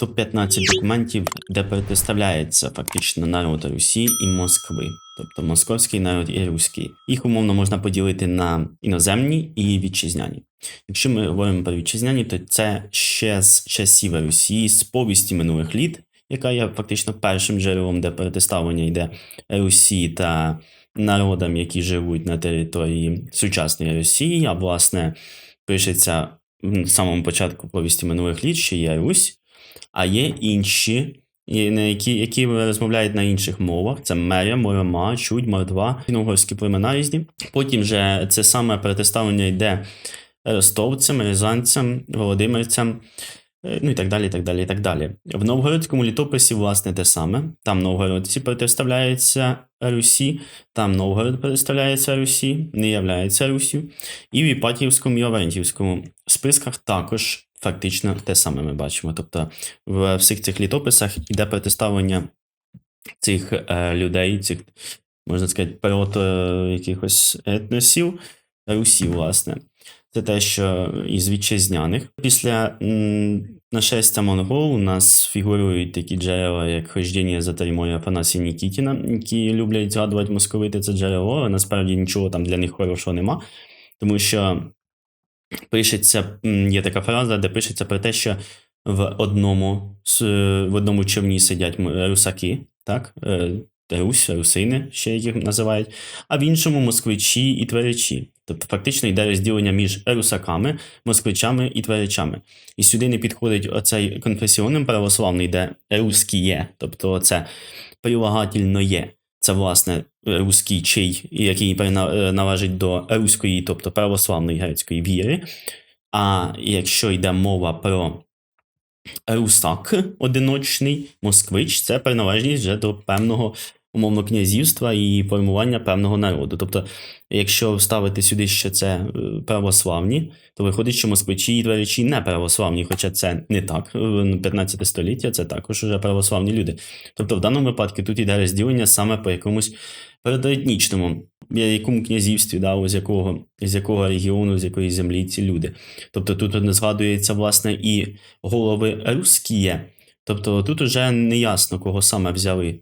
топ-15 документів, де протиставляється фактично народ Русі і Москви, тобто московський народ і руський. Їх умовно можна поділити на іноземні і вітчизняні. Якщо ми говоримо про вітчизняні, то це ще з часів Русі, з повісті минулих літ, яка є фактично першим джерелом, де протиставлення йде Русі та народам, які живуть на території сучасної Росії, а власне пишеться в самому початку повісті минулих літ, що є Русь, а є інші, які, які розмовляють на інших мовах. Це Меря, Морома, Чудь, Мордва, угорські племена різні. Потім же це саме протиставлення йде ростовцям, рязанцям, володимирцям, е, ну і так далі. і так далі, і так далі. В новгородському літописі, власне, те саме. Там новгородці протиставляються Русі, там Новгород протиставляється Русі, не являється Русю. І в Іпатівському і Аврентівському списках також фактично те саме ми бачимо. Тобто в всіх цих літописах іде протиставлення цих е, людей, цих, можна сказати, прото якихось етносів Русі, власне. Це те, що із вітчизняних. Після нашестя монгол у нас фігурують такі джерела, як хождіння за Таймою Афанасія Нікітіна, які люблять згадувати московити це джерело, але насправді нічого там для них хорошого нема. Тому що пишеться, є така фраза, де пишеться про те, що в одному, в одному човні сидять русаки, так? е, Русь, русини, ще їх називають, а в іншому москвичі і тверичі. Тобто фактично йде розділення між русаками, москвичами і тверичами. І сюди не підходить оцей конфесіонним православний, де русськіє, тобто це прилагательно є. Це власне руський чий, який е, належить до руської, тобто православної грецької віри. А якщо йде мова про русак одиночний, москвич, це приналежність вже до певного умовно князівства і формування певного народу. Тобто, якщо вставити сюди, що це е, православні, то виходить, що москвичі і тверичі не православні, хоча це не так. В 15 століття це також уже православні люди. Тобто, в даному випадку тут йде розділення саме по якомусь передоетнічному, якому князівстві, да, з якого, з якого регіону, з якої землі ці люди. Тобто тут не згадується, власне, і голови русські. Тобто тут уже не ясно, кого саме взяли.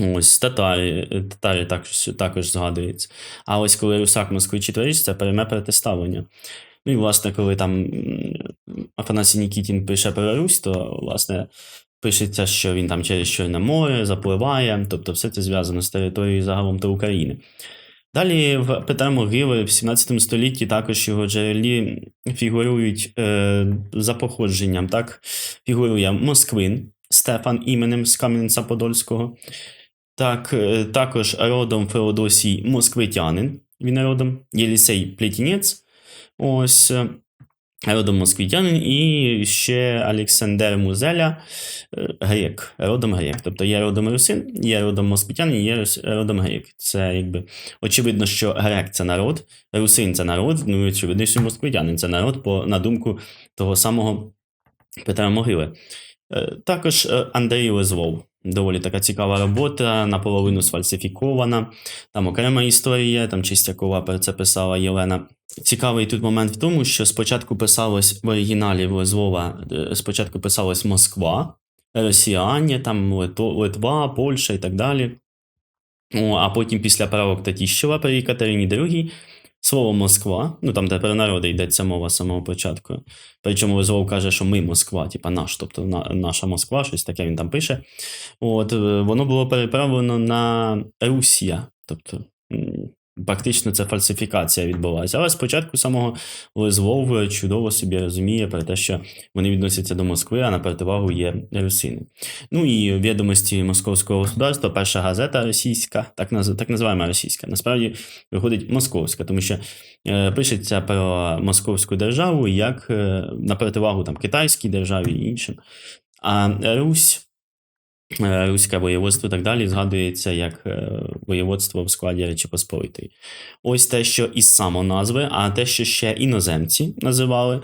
Ось татари, е, татари також, також згадується. А ось коли русак москвичі це пряме протиставлення. Ну і власне, коли там Афанасій Нікітін пише про Русь, то власне пишеться, що він там через Чорне море запливає, тобто все це зв'язано з територією загалом та України. Далі в Петра Могили в 17 столітті також його джерелі фігурують е, за походженням. Так фігурує Москвин Стефан іменем з Кам'янця-Подольського. Так, е, також родом Феодосій Москвитянин. Він родом Єлісей Плетінець. Ось е, родом москвитянин, і ще Олександр Музеля е, грек, родом грек. Тобто є родом русин, є родом москвитянин, є родом грек. Це якби очевидно, що грек це народ, русин це народ, ну і очевидно, що москвитянин це народ, по, на думку того самого Петра Могили. Також Андрій Лезвов. Доволі така цікава робота, наполовину сфальсифікована. Там окрема історія, там Чистякова про це писала Єлена. Цікавий тут момент в тому, що спочатку писалось в оригіналі в е, спочатку писалось Москва, Росіяні, там Литва, Польща і так далі. А потім після правок Татіщева при Катерині II слово Москва, ну там де про народи йдеться мова з самого початку. Причому Лезвов каже, що ми Москва, типа наш, тобто на, наша Москва, щось таке він там пише. От е, воно було переправлено на Русія, тобто. Практично це фальсифікація відбулася. Але спочатку самого Лезвов чудово собі розуміє про те, що вони відносяться до Москви, а на противагу є русини. Ну і відомості московського государства, перша газета російська, так, наз, так називаємо російська, насправді виходить московська, тому що е, пишеться про московську державу як е, на противагу там, китайській державі і іншим. А Русь, Руське воєводство і так далі згадується як е, воєводство в складі Речі Посполитої. Ось те, що із самоназви, а те, що ще іноземці називали,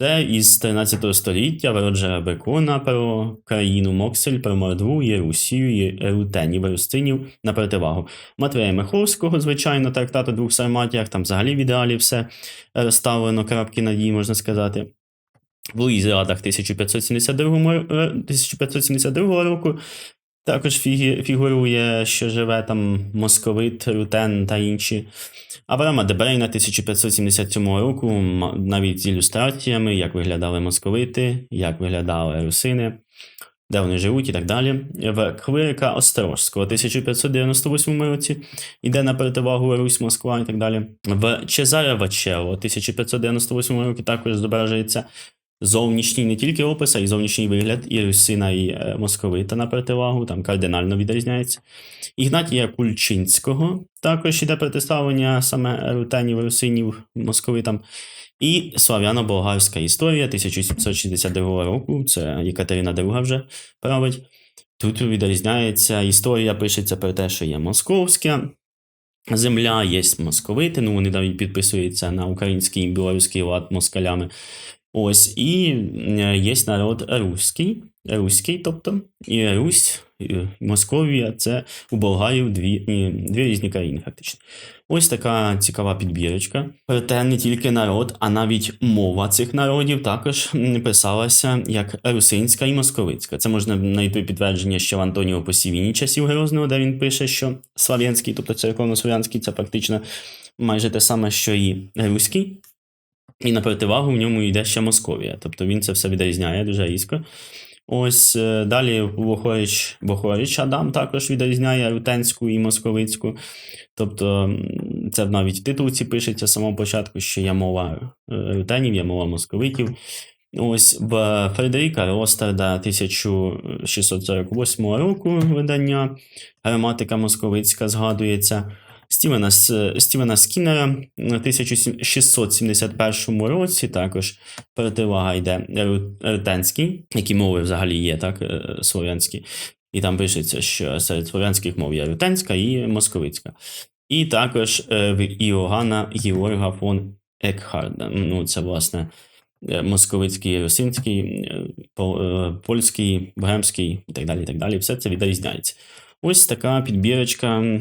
це із 13 століття Роджера Бекона про країну Моксель, про Мордву, Єрусію, Єрутенів, Рустинів на противагу. Матвея Миховського, звичайно, трактат у двох сарматіях, там взагалі в ідеалі все розставлено, крапки над «і», можна сказати. В Луїзіадах 1572, е, 1572 року. Також фігурує, що живе там московит, рутен та інші. Авраама Дебрейна 1577 року, навіть з ілюстраціями, як виглядали московити, як виглядали русини, де вони живуть і так далі. В Клирика Острожського 1598 році йде на противагу Русь, Москва і так далі. В Чезаре Вачело 1598 року також зображується зовнішній не тільки опис, а й зовнішній вигляд і русина, і е, московита на противагу, там кардинально відрізняється. Ігнатія Кульчинського також іде протиставлення саме рутенів, русинів, московитам. І слав'яно-болгарська історія 1762 року, це Єкатерина II вже править. Тут відрізняється історія, пишеться про те, що є московська земля, є московити, ну вони навіть підписуються на український і білоруський лад москалями. Ось, і е, є народ руський, руський, тобто, і Русь, і Московія це у Болгарів дві, дві різні країни, фактично. Ось така цікава підбірочка. Проте не тільки народ, а навіть мова цих народів також писалася як русинська і московицька. Це можна знайти підтвердження ще в Антоніо Посівіні часів Грозного, де він пише, що слав'янський, тобто церковно-слов'янський, це фактично майже те саме, що і руський. І на противагу в ньому йде ще Московія. Тобто він це все відрізняє дуже різко. Ось е, далі Вохорич, Вохорич Адам також відрізняє рутенську і московицьку. Тобто це навіть в титулці пишеться з самого початку, що є мова е, рутенів, є мова московитів. Ось в Фредеріка Ростерда 1648 року видання граматика московицька згадується. Стівена, Стівена Скіннера в 1671 році також противага йде рутенський, які мови взагалі є, так, е, слов'янські. І там пишеться, що серед слов'янських мов є рутенська і московицька. І також е, Іоганна Георга фон Екхарда. Ну, це, власне, е, московицький, русинський, пол- польський, богемський і так далі. І так далі. Все це відрізняється. Ось така підбірочка,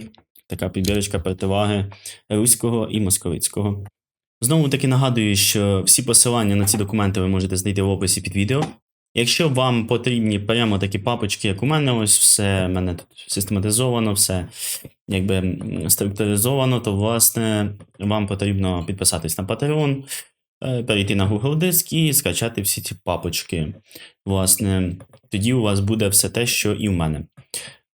така підбірочка противаги руського і московицького. Знову таки нагадую, що всі посилання на ці документи ви можете знайти в описі під відео. Якщо вам потрібні прямо такі папочки, як у мене, ось все в мене тут систематизовано, все якби структуризовано, то власне вам потрібно підписатись на Patreon, е, перейти на Google Диск і скачати всі ці папочки. Власне, тоді у вас буде все те, що і в мене.